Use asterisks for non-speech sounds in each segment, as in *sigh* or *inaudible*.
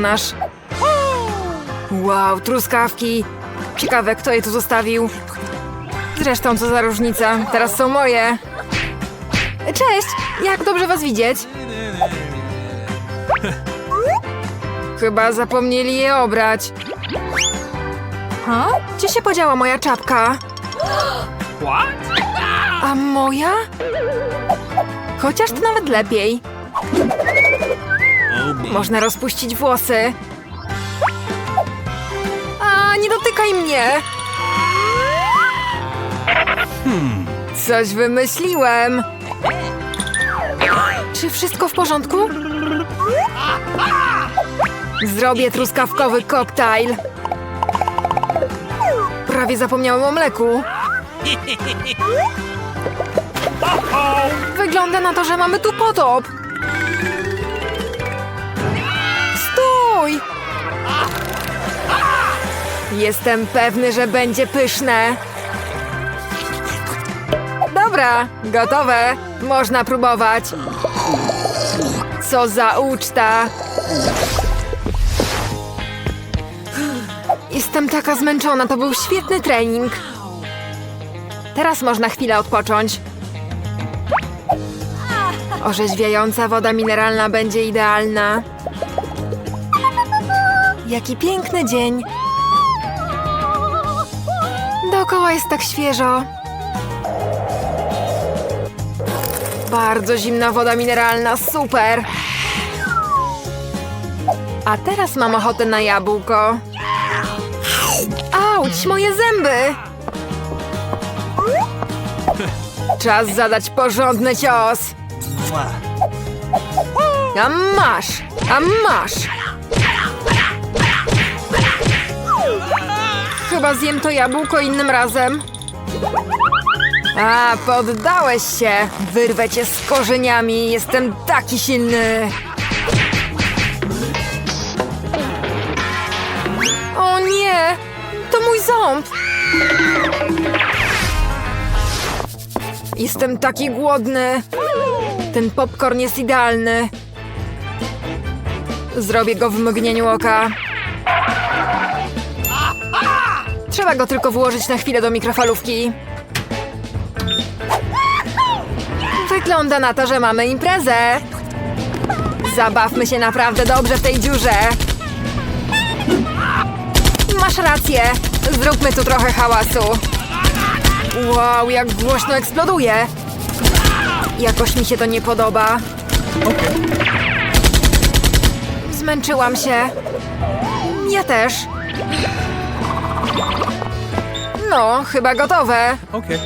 przekonasz. Wow, truskawki. Ciekawe, kto je tu zostawił. Zresztą, co za różnica. Teraz są moje. Cześć! Jak dobrze was widzieć. Chyba zapomnieli je obrać. Ha? Gdzie się podziała moja czapka? A moja? Chociaż to nawet lepiej. Można rozpuścić włosy. A, nie dotykaj mnie! Coś wymyśliłem. Czy wszystko w porządku? Zrobię truskawkowy koktajl. Prawie zapomniałem o mleku. *laughs* Wygląda na to, że mamy tu potop. Stój! Jestem pewny, że będzie pyszne. Dobra, gotowe. Można próbować. Co za uczta. Jestem taka zmęczona, to był świetny trening. Teraz można chwilę odpocząć. Orzeźwiająca woda mineralna będzie idealna. Jaki piękny dzień. Dookoła jest tak świeżo. Bardzo zimna woda mineralna, super. A teraz mam ochotę na jabłko. Auć, moje zęby! Czas zadać porządny cios. A masz! A masz! Chyba zjem to jabłko innym razem. A, poddałeś się! Wyrwę cię z korzeniami, jestem taki silny! O nie! To mój ząb! Jestem taki głodny! Ten popcorn jest idealny. Zrobię go w mgnieniu oka. Trzeba go tylko włożyć na chwilę do mikrofalówki. Wygląda na to, że mamy imprezę. Zabawmy się naprawdę dobrze w tej dziurze. Masz rację. Zróbmy tu trochę hałasu. Wow, jak głośno eksploduje. Jakoś mi się to nie podoba. Zmęczyłam się. Ja też. No, chyba gotowe. Okay.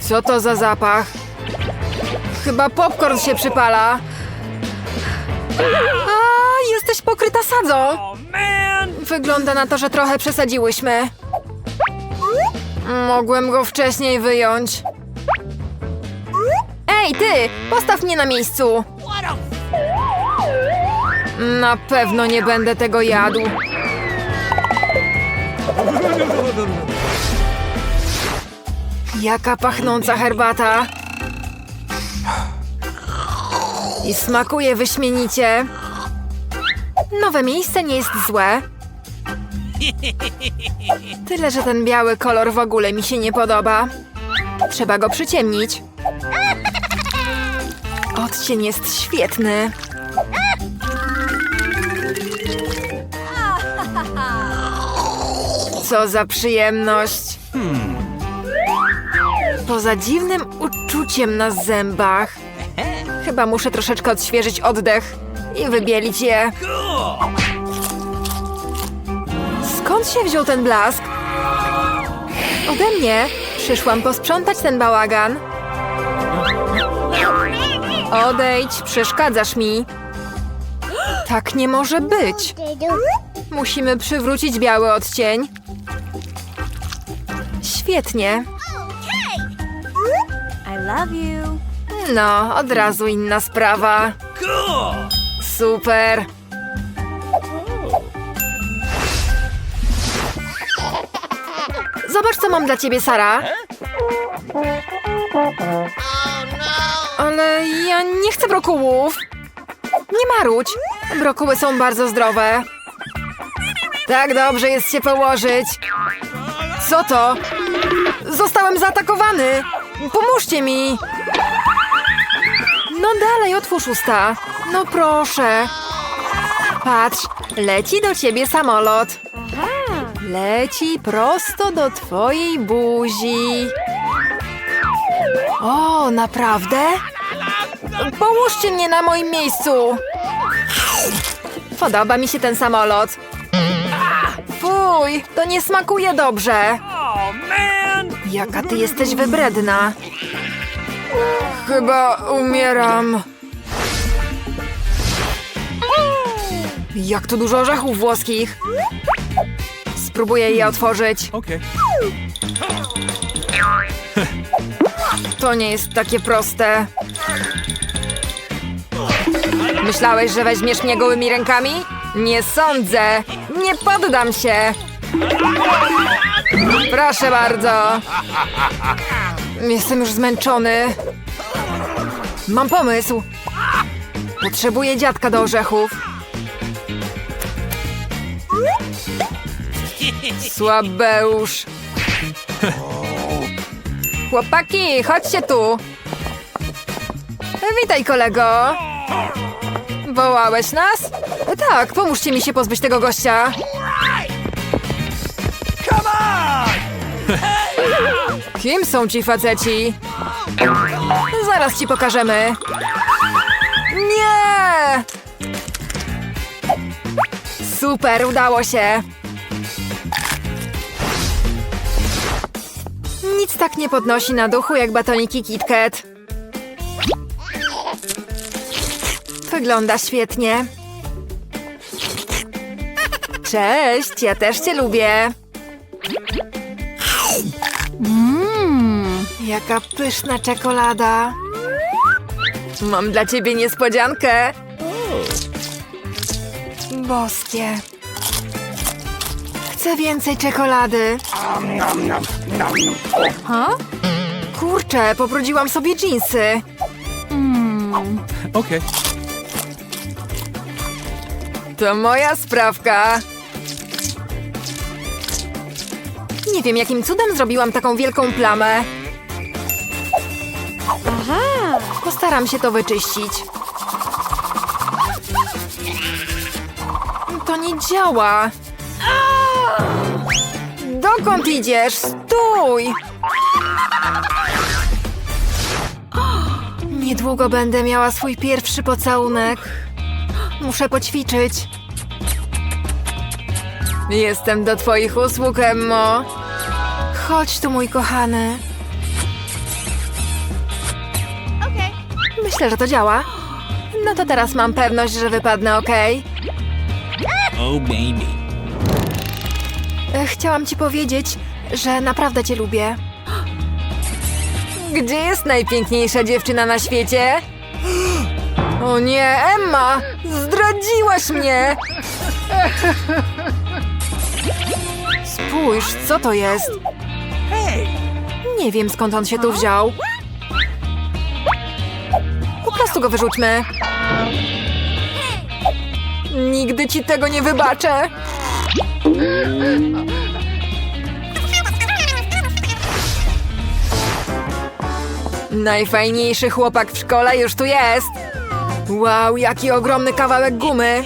Co to za zapach? Chyba popcorn się przypala. A, jesteś pokryta sadzą. Oh man! Wygląda na to, że trochę przesadziłyśmy. Mogłem go wcześniej wyjąć. Ej, ty! Postaw mnie na miejscu! Na pewno nie będę tego jadł. Jaka pachnąca herbata. I smakuje wyśmienicie. Nowe miejsce nie jest złe. Tyle, że ten biały kolor w ogóle mi się nie podoba. Trzeba go przyciemnić. Odcień jest świetny. *laughs* Co za przyjemność. Poza dziwnym uczuciem na zębach. Chyba muszę troszeczkę odświeżyć oddech i wybielić je. Skąd się wziął ten blask? Ode mnie. Przyszłam posprzątać ten bałagan. Odejdź, przeszkadzasz mi. Tak nie może być. Musimy przywrócić biały odcień. Świetnie. No, od razu inna sprawa. Super. Zobacz, co mam dla ciebie, Sara. Ale ja nie chcę brokułów. Nie marudź. Brokuły są bardzo zdrowe. Tak dobrze jest się położyć. Co to? Zostałem zaatakowany! Pomóżcie mi! No dalej, otwórz usta. No proszę. Patrz, leci do ciebie samolot. Leci prosto do twojej buzi. O, naprawdę? Połóżcie mnie na moim miejscu. Podoba mi się ten samolot. Fuj, to nie smakuje dobrze. Jaka ty jesteś wybredna. Chyba umieram. Jak tu dużo orzechów włoskich. Spróbuję je otworzyć. Okay. To nie jest takie proste. Myślałeś, że weźmiesz mnie gołymi rękami? Nie sądzę. Nie poddam się. Proszę bardzo. Jestem już zmęczony. Mam pomysł. Potrzebuję dziadka do orzechów. Słabeusz. Chłopaki, chodźcie tu. Witaj, kolego. Wołałeś nas? Tak, pomóżcie mi się pozbyć tego gościa. Kim są ci faceci? Zaraz ci pokażemy. Nie! Super, udało się. Nic tak nie podnosi na duchu jak batoniki KitKat. Wygląda świetnie. Cześć, ja też cię lubię. Jaka pyszna czekolada. Mam dla ciebie niespodziankę. Boskie. Chcę więcej czekolady. Ha? Kurczę, pobrudziłam sobie dżinsy. Okay. To moja sprawka. Nie wiem, jakim cudem zrobiłam taką wielką plamę. Aha. Postaram się to wyczyścić. To nie działa. Dokąd idziesz? Stój! Niedługo będę miała swój pierwszy pocałunek. Muszę poćwiczyć. Jestem do twoich usług, Emmo. Chodź tu, mój kochany. Myślę, że to działa. No to teraz mam pewność, że wypadnę ok. Oh, baby. E, Chciałam ci powiedzieć, że naprawdę cię lubię. Gdzie jest najpiękniejsza dziewczyna na świecie? O nie, Emma! Zdradziłaś mnie! Spójrz, co to jest? Nie wiem, skąd on się tu wziął. Prostu go wyrzućmy. Nigdy ci tego nie wybaczę. Najfajniejszy chłopak w szkole już tu jest. Wow, jaki ogromny kawałek gumy.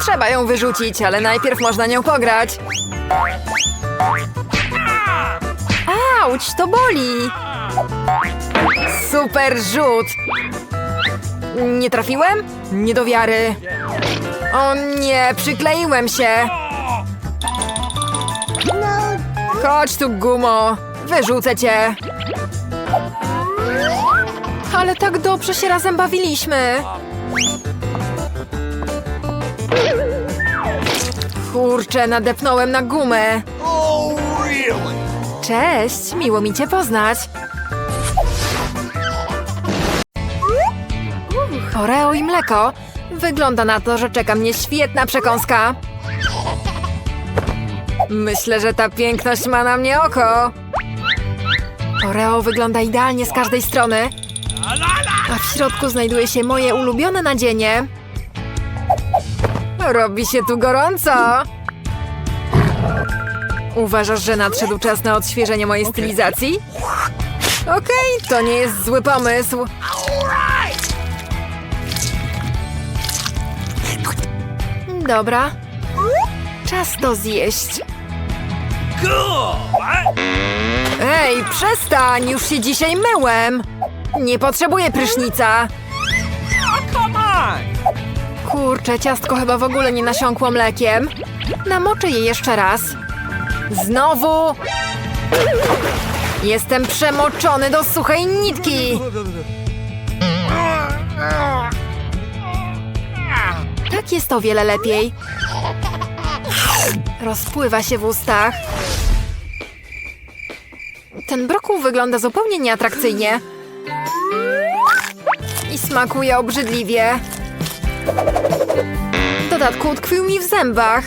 Trzeba ją wyrzucić, ale najpierw można nią pograć. Auć, to boli! Super rzut! Nie trafiłem? Nie do wiary. O nie, przykleiłem się. Chodź tu, gumo. Wyrzucę cię. Ale tak dobrze się razem bawiliśmy. Kurczę, nadepnąłem na gumę. Cześć, miło mi cię poznać. Oreo i mleko. Wygląda na to, że czeka mnie świetna przekąska. Myślę, że ta piękność ma na mnie oko. Oreo wygląda idealnie z każdej strony. A w środku znajduje się moje ulubione nadzienie. Robi się tu gorąco. Uważasz, że nadszedł czas na odświeżenie mojej stylizacji? Okej, to nie jest zły pomysł. Dobra. Czas to zjeść. Ej, przestań! Już się dzisiaj myłem! Nie potrzebuję prysznica! Kurczę, ciastko chyba w ogóle nie nasiąkło mlekiem. Namoczę je jeszcze raz. Znowu! Jestem przemoczony do suchej nitki! Tak jest o wiele lepiej. Rozpływa się w ustach. Ten brokuł wygląda zupełnie nieatrakcyjnie. I smakuje obrzydliwie. W dodatku utkwił mi w zębach.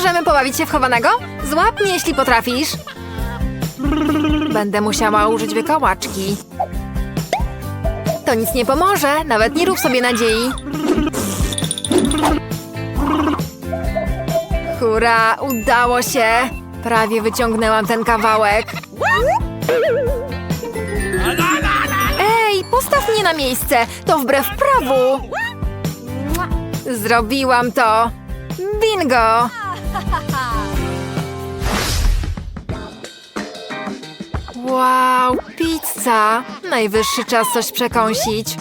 Możemy pobawić się w chowanego? Złap mnie, jeśli potrafisz. Będę musiała użyć wykałaczki. To nic nie pomoże, nawet nie rób sobie nadziei. Hurra, udało się! Prawie wyciągnęłam ten kawałek. Ej, postaw mnie na miejsce! To wbrew prawu! Zrobiłam to! Bingo! Wow, pizza! Najwyższy czas coś przekąsić.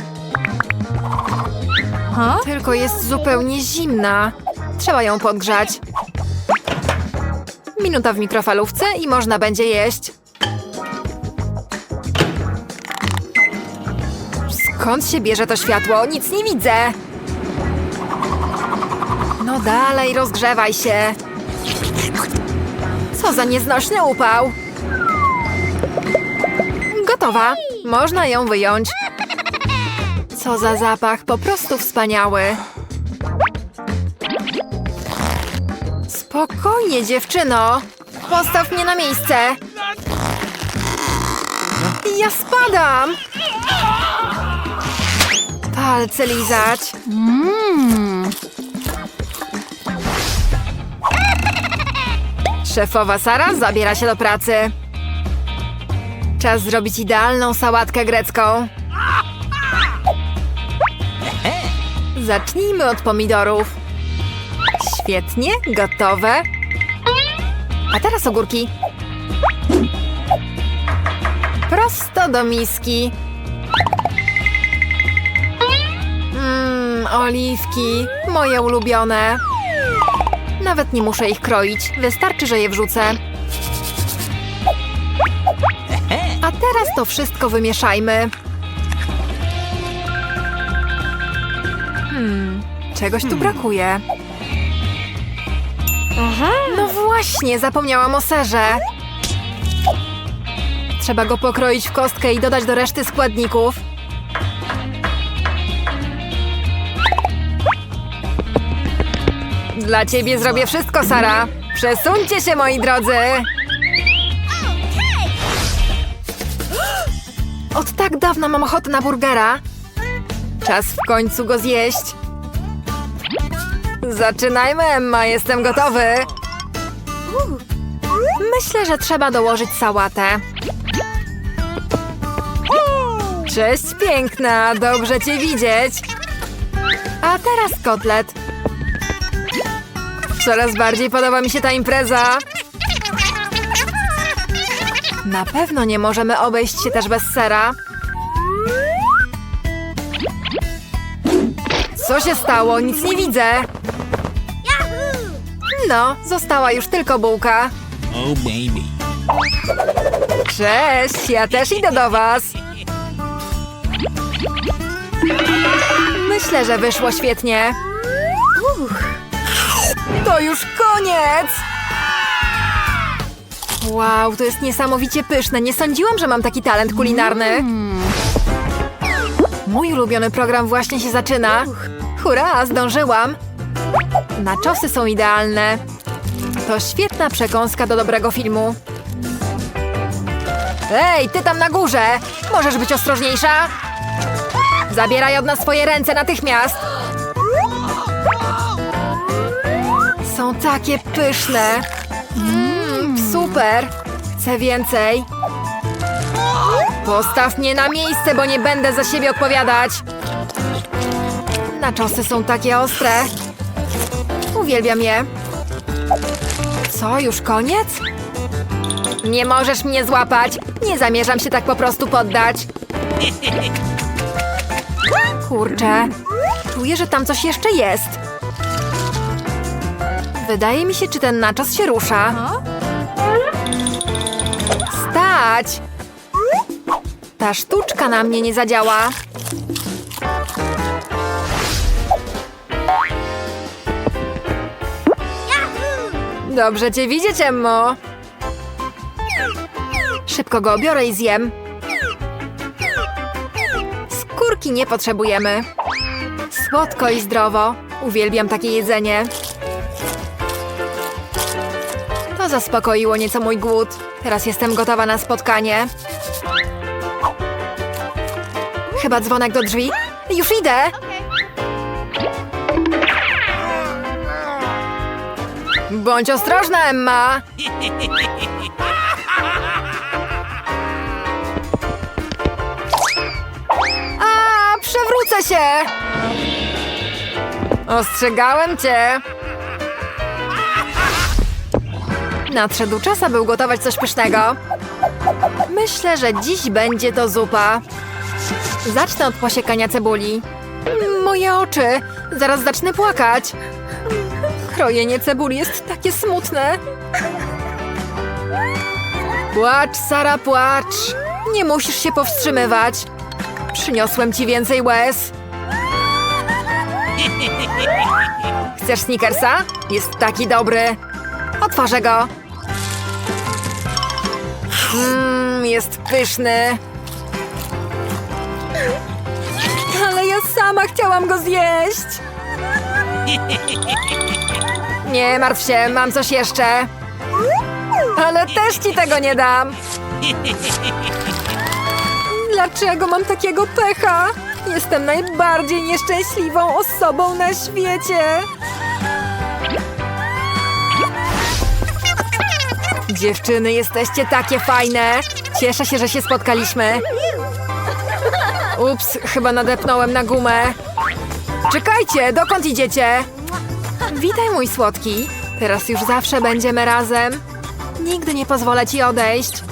Tylko jest zupełnie zimna. Trzeba ją podgrzać. Minuta w mikrofalówce i można będzie jeść. Skąd się bierze to światło? Nic nie widzę. No dalej, rozgrzewaj się. Co za nieznośny upał. Gotowa. Można ją wyjąć. Co za zapach, po prostu wspaniały. Spokojnie, dziewczyno. Postaw mnie na miejsce. Ja spadam. Palce lizać. Szefowa Sara zabiera się do pracy. Czas zrobić idealną sałatkę grecką. Zacznijmy od pomidorów. Świetnie, gotowe. A teraz ogórki. Prosto do miski. Mmm, oliwki, moje ulubione. Nawet nie muszę ich kroić, wystarczy, że je wrzucę. A teraz to wszystko wymieszajmy. Hmm, czegoś tu brakuje. No właśnie, zapomniałam o serze. Trzeba go pokroić w kostkę i dodać do reszty składników. Dla ciebie zrobię wszystko, Sara. Przesuńcie się, moi drodzy. Od tak dawna mam ochotę na burgera. Czas w końcu go zjeść. Zaczynajmy, Emma, jestem gotowy. Myślę, że trzeba dołożyć sałatę. Cześć, piękna, dobrze cię widzieć. A teraz kotlet. Coraz bardziej podoba mi się ta impreza. Na pewno nie możemy obejść się też bez sera. Co się stało? Nic nie widzę. No, została już tylko bułka. Oh, baby. Cześć, ja też idę do was. Myślę, że wyszło świetnie. Uch. To już koniec! Wow, to jest niesamowicie pyszne. Nie sądziłam, że mam taki talent kulinarny. Mój ulubiony program właśnie się zaczyna. Hurra, zdążyłam. Naczosy są idealne. To świetna przekąska do dobrego filmu. Ej, ty tam na górze! Możesz być ostrożniejsza? Zabieraj od nas swoje ręce natychmiast! Są takie pyszne! Mmm, super! Chcę więcej! Postaw mnie na miejsce, bo nie będę za siebie odpowiadać! Naczosy są takie ostre! Uwielbiam je! Co, już koniec? Nie możesz mnie złapać! Nie zamierzam się tak po prostu poddać! *laughs* Kurczę, czuję, że tam coś jeszcze jest. Wydaje mi się, czy ten naczos się rusza. Stać! Ta sztuczka na mnie nie zadziała. Dobrze cię widzieć, Emmo. Szybko go biorę i zjem. Skórki nie potrzebujemy. Słodko i zdrowo. Uwielbiam takie jedzenie. Zaspokoiło nieco mój głód. Teraz jestem gotowa na spotkanie. Chyba dzwonek do drzwi. Już idę! Bądź ostrożna, Emma! A, przewrócę się! Ostrzegałem cię! Nadszedł czas, aby ugotować coś pysznego. Myślę, że dziś będzie to zupa. Zacznę od posiekania cebuli. Moje oczy! Zaraz zacznę płakać. Krojenie cebuli jest takie smutne. Płacz, Sara, płacz. Nie musisz się powstrzymywać. Przyniosłem ci więcej łez. Chcesz Snickersa? Jest taki dobry. Otworzę go. Mmm, jest pyszny. Ale ja sama chciałam go zjeść. Nie martw się, mam coś jeszcze. Ale też ci tego nie dam. Dlaczego mam takiego pecha? Jestem najbardziej nieszczęśliwą osobą na świecie. Dziewczyny, jesteście takie fajne. Cieszę się, że się spotkaliśmy. Ups, chyba nadepnąłem na gumę. Czekajcie, dokąd idziecie? Witaj, mój słodki. Teraz już zawsze będziemy razem. Nigdy nie pozwolę ci odejść.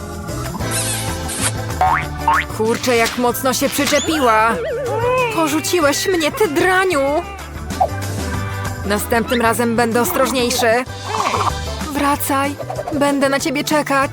Kurczę, jak mocno się przyczepiła. Porzuciłeś mnie, ty draniu. Następnym razem będę ostrożniejszy. Wracaj, będę na ciebie czekać.